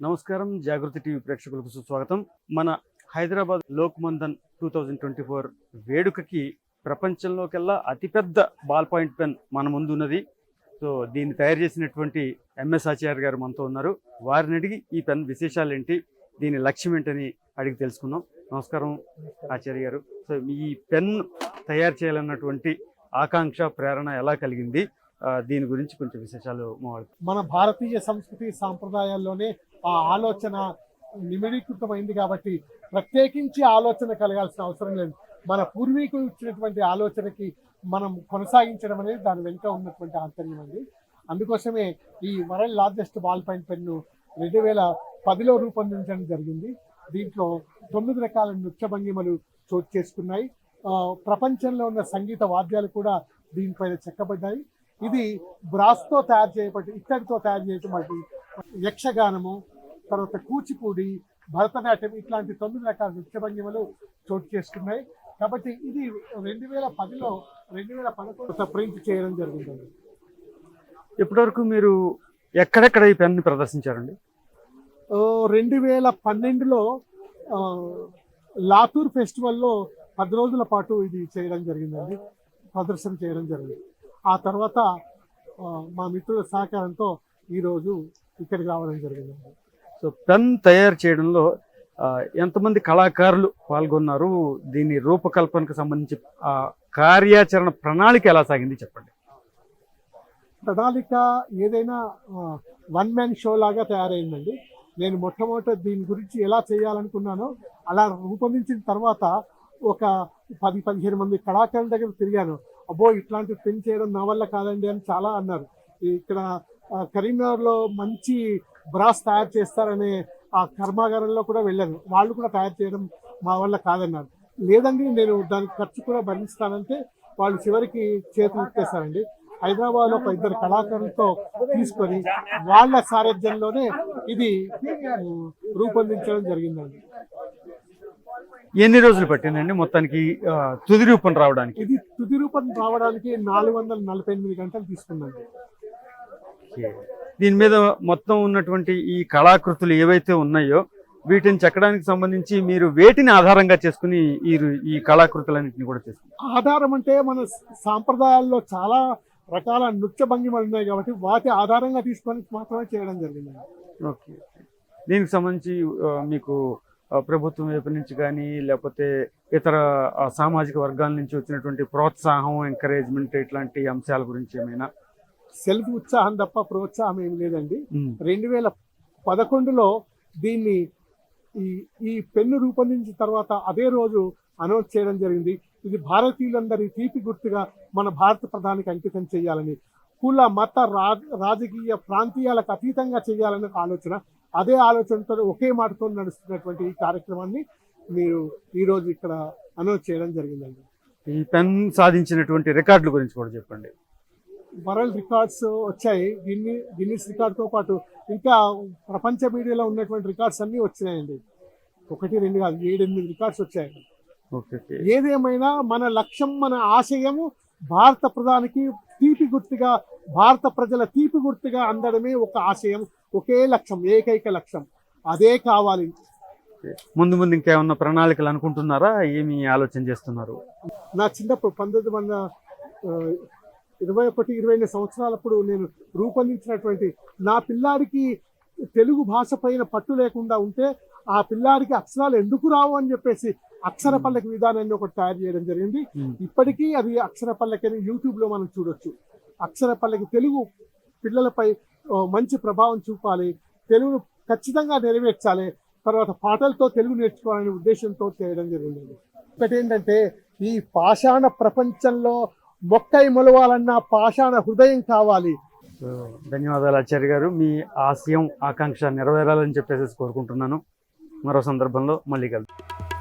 నమస్కారం. జాగృతి టీవీ ప్రేక్షకులకు సుస్వాగతం. మన Hyderabad Lok Manthan two thousand twenty four వేడుకకి ప్రపంచంలోకెల్లా అతిపెద్ద బాల్ పాయింట్ పెన్ మన ముందు ఉన్నది సో దీన్ని తయారు చేసినటువంటి ఎంఎస్ ఆచార్య గారు మనతో ఉన్నారు. వారిని అడిగి ఈ పెన్ విశేషాలు ఏంటి దీని లక్ష్యం ఏంటని అడిగి తెలుసుకుందాం. నమస్కారం ఆచార్య గారు. సో ఈ పెన్ తయారు చేయాలన్నటువంటి ఆకాంక్ష ప్రేరణ ఎలా కలిగింది? దీని గురించి కొంచెం విశేషాలు మన భారతీయ సంస్కృతి సాంప్రదాయాల్లోనే ఆ ఆలోచన నిమిడీకృతమైంది కాబట్టి ప్రత్యేకించి ఆలోచన కలగాల్సిన అవసరం లేదు. మన పూర్వీకులు ఇచ్చినటువంటి ఆలోచనకి మనం కొనసాగించడం అనేది దాని వెనుక ఉన్నటువంటి ఆంతర్యం అండి. అందుకోసమే ఈ world largest ball point pen రెండు వేల పదిలో రూపొందించడం జరిగింది. దీంట్లో తొమ్మిది రకాల నృత్య భంగిమలు చోటు చేసుకున్నాయి. ప్రపంచంలో ఉన్న సంగీత వాద్యాలు కూడా దీనిపైన చెక్కబడ్డాయి. ఇది బ్రాస్తో తయారు చేయబడి ఇత్తడితో తయారు చేయటం యక్షగానము తర్వాత కూచిపూడి భరతనాట్యం ఇట్లాంటి తొమ్మిది రకాల నృత్య భంగిమలు చోటు చేసుకున్నాయి. కాబట్టి ఇది రెండు వేల పదిలో రెండు వేల పదకొండు ప్రింట్ చేయడం జరిగిందండి. ఇప్పటివరకు మీరు ఎక్కడెక్కడ ఈ పెన్ని ప్రదర్శించారండి? రెండు వేల పన్నెండులో లాతూర్ ఫెస్టివల్లో పది రోజుల పాటు ఇది చేయడం జరిగిందండి. ప్రదర్శన చేయడం జరిగింది. ఆ తర్వాత మా మిత్రుల సహకారంతో ఈరోజు ఇక్కడికి రావడం జరిగిందండి. సో పెన్ తయారు చేయడంలో ఎంతమంది కళాకారులు పాల్గొన్నారు? దీని రూపకల్పనకు సంబంధించి ఆ కార్యాచరణ ప్రణాళిక ఎలా సాగింది చెప్పండి. ప్రణాళిక ఏదైనా వన్ మ్యాన్ షో లాగా తయారైందండి. నేను మొట్టమొదట దీని గురించి ఎలా చేయాలనుకున్నానో అలా రూపొందించిన తర్వాత ఒక పది పదిహేను మంది కళాకారుల దగ్గర తిరిగాను. అబ్బో ఇట్లాంటి పెన్ చేయడం నా వల్ల కాదండి అని చాలా అన్నారు. ఇక్కడ కరీంనగర్లో మంచి బ్రాస్ తయారు చేస్తారనే ఆ కర్మాగారంలో కూడా వెళ్ళాను. వాళ్ళు కూడా తయారు చేయడం మా వల్ల కాదన్నారు. లేదండి నేను దానికి ఖర్చు కూడా భరిస్తానంటే వాళ్ళు చివరికి చేతులు ఇచ్చేస్తారండి హైదరాబాద్లో ఒక ఇద్దరు కళాకారులతో తీసుకొని వాళ్ళ సారథ్యంలోనే ఇది రూపొందించడం జరిగిందండి. ఎన్ని రోజులు పట్టిందండి మొత్తానికి తుది రూపం రావడానికి? ఇది తుది రూపం రావడానికి నాలుగు వందల నలభై ఎనిమిది గంటలు తీసుకుందండి దీని మీద మొత్తం ఉన్నటువంటి ఈ కళాకృతులు ఏవైతే ఉన్నాయో వీటిని చెక్కడానికి సంబంధించి మీరు వేటిని ఆధారంగా చేసుకుని ఈ ఈ కళాకృతులన్నింటినీ కూడా చేసుకున్నారు? ఆధారం అంటే మన సాంప్రదాయాల్లో చాలా రకాల నృత్య భంగిమలు ఉన్నాయి కాబట్టి వాటి ఆధారంగా తీసుకొని మాత్రమే చేయడం జరిగిందండి. ఓకే. దీనికి సంబంధించి మీకు ప్రభుత్వం వైపు నుంచి కానీ లేకపోతే ఇతర సామాజిక వర్గాల నుంచి వచ్చినటువంటి ప్రోత్సాహం ఎంకరేజ్మెంట్ ఇట్లాంటి అంశాల గురించి ఏమైనా సెల్ఫ్ ఉత్సాహం తప్ప ప్రోత్సాహం ఏమి లేదండి. రెండు వేల పదకొండులో దీన్ని ఈ ఈ పెన్ను రూపొందించిన తర్వాత అదే రోజు అనౌన్స్ చేయడం జరిగింది. ఇది భారతీయులందరి తీపి గుర్తుగా మన భారత ప్రధానికి అంకితం చేయాలని కుల మత రాజకీయ ప్రాంతీయాలకు అతీతంగా చేయాలనే ఆలోచన. అదే ఆలోచనతో ఒకే మాటతో నడుస్తున్నటువంటి ఈ కార్యక్రమాన్ని మీరు ఈరోజు ఇక్కడ అనౌన్స్ చేయడం జరిగిందండి. ఈ పెన్ సాధించినటువంటి రికార్డుల గురించి కూడా చెప్పండి. వరల్డ్ రికార్డ్స్ వచ్చాయి. గిన్ని గిన్నిస్ రికార్డ్తో పాటు ఇంకా ప్రపంచ మీడియాలో ఉన్నటువంటి రికార్డ్స్ అన్నీ వచ్చినాయండి. ఒకటి రెండు కాదు ఏడెనిమిది రికార్డ్స్ వచ్చాయి. Okay okay. ఏదేమైనా మన లక్ష్యం మన ఆశయము భారత ప్రధానికి తీపి గుర్తుగా భారత ప్రజల తీపి గుర్తుగా అందడమే ఒక ఆశయం ఒకే లక్ష్యం ఏకైక లక్ష్యం. అదే కావాలి. ముందు ముందు ఇంకేమన్నా ప్రణాళికలు అనుకుంటున్నారా? ఏమి ఆలోచన చేస్తున్నారు? నా చిన్నప్పుడు పంతొమ్మిది వందల ఇరవై ఒకటి ఇరవై ఎనిమిది సంవత్సరాలప్పుడు నేను రూపొందించినటువంటి నా పిల్లాడికి తెలుగు భాష పైన పట్టు లేకుండా ఉంటే ఆ పిల్లాడికి అక్షరాలు ఎందుకు రావు అని చెప్పేసి అక్షర పల్లకి విధానాన్ని ఒకటి తయారు చేయడం జరిగింది. ఇప్పటికీ అది అక్షర పల్లకి అని యూట్యూబ్లో మనం చూడొచ్చు. అక్షర పల్లకి తెలుగు పిల్లలపై మంచి ప్రభావం చూపాలి. తెలుగును ఖచ్చితంగా నెరవేర్చాలి. తర్వాత పాటలతో తెలుగు నేర్చుకోవాలనే ఉద్దేశంతో చేయడం జరిగింది. ఒకటి ఏంటంటే ఈ పాషాణ ప్రపంచంలో మొక్కై మొలవాలన్న పాషాణ హృదయం కావాలి. ధన్యవాదాలు ఆచార్య గారు. మీ ఆశయం ఆకాంక్ష నెరవేరాలని చెప్పేసి కోరుకుంటున్నాను. మరో సందర్భంలో మళ్ళీ కలుద్దాం.